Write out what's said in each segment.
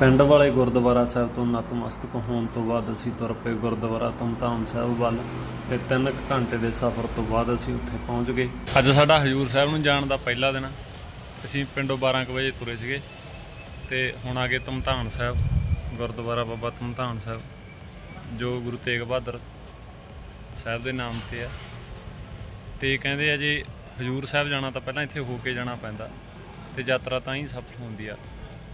ਪਿੰਡ ਵਾਲੇ ਗੁਰਦੁਆਰਾ ਸਾਹਿਬ ਤੋਂ ਨਤਮਸਤਕ ਹੋਣ ਤੋਂ ਬਾਅਦ ਅਸੀਂ ਤੁਰ ਪਏ ਗੁਰਦੁਆਰਾ ਤਮਤਾਮ ਸਾਹਿਬ ਵੱਲ ਤੇ 3 ਘੰਟੇ ਦੇ ਸਫ਼ਰ ਤੋਂ ਬਾਅਦ ਅਸੀਂ ਉੱਥੇ ਪਹੁੰਚ ਗਏ। ਅੱਜ ਸਾਡਾ ਹਜੂਰ ਸਾਹਿਬ ਨੂੰ ਜਾਣ ਦਾ ਪਹਿਲਾ ਦਿਨ। ਅਸੀਂ ਪਿੰਡੋਂ 12 ਕੁ ਵਜੇ ਤੁਰੇ ਸੀਗੇ ਤੇ ਹੁਣ ਆ ਗਏ ਤਮਤਾਨ ਸਾਹਿਬ, ਗੁਰਦੁਆਰਾ ਬਾਬਾ ਤਮਤਾਨ ਸਾਹਿਬ, ਜੋ ਗੁਰੂ ਤੇਗ ਬਹਾਦਰ ਸਾਹਿਬ ਦੇ ਨਾਮ ਤੇ ਆ। ਤੇ ਕਹਿੰਦੇ ਆ ਜੇ ਹਜੂਰ ਸਾਹਿਬ ਜਾਣਾ ਤਾਂ ਪਹਿਲਾਂ ਇੱਥੇ ਹੋ ਕੇ ਜਾਣਾ ਪੈਂਦਾ ਤੇ ਯਾਤਰਾ ਤਾਂ ਹੀ ਸਫਲ ਹੁੰਦੀ ਆ।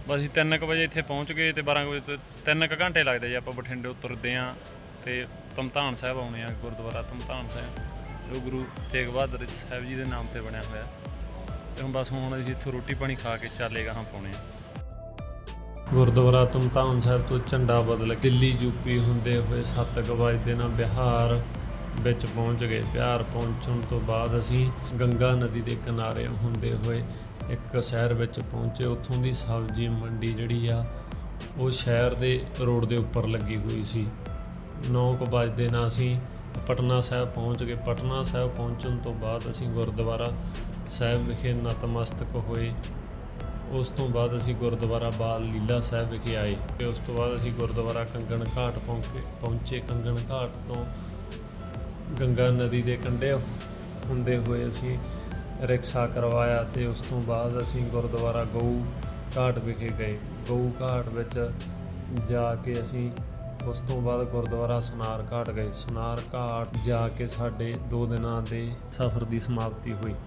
ਬਸ ਅਸੀਂ 3:00 ਵਜੇ ਇੱਥੇ ਪਹੁੰਚ ਗਏ ਤੇ 12 ਕੁ ਵਜੇ ਤੋਂ 3 ਘੰਟੇ ਲੱਗਦੇ ਜੇ ਆਪਾਂ ਬਠਿੰਡੇ ਉਤਰਦੇ ਆ ਤੇ ਤਮਤਾਨ ਸਾਹਿਬ ਆਉਣੇ ਆ ਗੁਰਦੁਆਰਾ ਤਮਤਾਨ ਸਾਹਿਬ। ਜੋ ਗੁਰੂ ਤੇਗ ਬਹਾਦਰ ਸਾਹਿਬ ਜੀ ਦੇ ਨਾਮ ਤੇ ਬਣਿਆ ਹੋਇਆ। ਤੇ ਹੁਣ ਬਸ ਹੁਣ ਅਸੀਂ ਇੱਥੋਂ ਰੋਟੀ ਪਾਣੀ ਖਾ ਕੇ ਚਾਲੇ ਗਾਹਾਂ ਪਾਉਣੇ ਆ ਗੁਰਦੁਆਰਾ ਤਮਤਾਨ ਸਾਹਿਬ ਤੋਂ ਝੰਡਾ ਬਦਲ ਕੇ ਦਿੱਲੀ, ਯੂਪੀ ਹੁੰਦੇ ਹੋਏ 7 ਵਜੇ ਨਾਲ ਬਿਹਾਰ ਵਿੱਚ ਪਹੁੰਚ ਗਏ। ਬਿਹਾਰ ਪਹੁੰਚਣ ਤੋਂ ਬਾਅਦ ਅਸੀਂ ਗੰਗਾ ਨਦੀ ਦੇ ਕਿਨਾਰੇ ਹੁੰਦੇ ਹੋਏ ਇੱਕ ਸ਼ਹਿਰ ਵਿੱਚ ਪਹੁੰਚੇ, ਉੱਥੋਂ ਦੀ ਸਬਜ਼ੀ, ਮੰਡੀ ਜਿਹੜੀ ਆ, ਉਹ ਸ਼ਹਿਰ ਦੇ ਰੋਡ ਦੇ ਉੱਪਰ ਲੱਗੀ ਹੋਈ ਸੀ। 9 ਵਜੇ ਨਾਲ ਅਸੀਂ ਪਟਨਾ ਸਾਹਿਬ ਪਹੁੰਚ ਗਏ। ਪਟਨਾ ਸਾਹਿਬ ਪਹੁੰਚਣ ਤੋਂ ਬਾਅਦ ਅਸੀਂ ਗੁਰਦੁਆਰਾ ਸਾਹਿਬ ਵਿਖੇ ਨਤਮਸਤਕ ਹੋਏ। ਉਸ ਤੋਂ ਬਾਅਦ ਅਸੀਂ ਗੁਰਦੁਆਰਾ ਬਾਲ ਲੀਲਾ ਸਾਹਿਬ ਵਿਖੇ ਆਏ ਤੇ ਉਸ ਤੋਂ ਬਾਅਦ ਅਸੀਂ ਗੁਰਦੁਆਰਾ ਕੰਗਣ ਘਾਟ ਪਹੁੰਚੇ ਪਹੁੰਚੇ। ਕੰਗਣ ਘਾਟ ਤੋਂ ਗੰਗਾ ਨਦੀ ਦੇ ਕੰਢੇ ਹੁੰਦੇ ਹੋਏ ਅਸੀਂ ਰਿਕਸ਼ਾ ਕਰਵਾਇਆ ਤੇ ਉਸ ਤੋਂ ਬਾਅਦ ਅਸੀਂ ਗੁਰਦੁਆਰਾ ਗਊ ਘਾਟ ਵਿਖੇ ਗਏ। ਗਊ ਘਾਟ ਵਿੱਚ ਜਾ ਕੇ ਅਸੀਂ ਉਸ ਤੋਂ ਬਾਅਦ ਗੁਰਦੁਆਰਾ ਸਨਾਰ ਘਾਟ ਗਏ। ਸਨਾਰ ਘਾਟ ਜਾ ਕੇ ਸਾਡੇ 2 ਦਿਨਾਂ ਦੇ ਸਫ਼ਰ ਦੀ ਸਮਾਪਤੀ ਹੋਈ।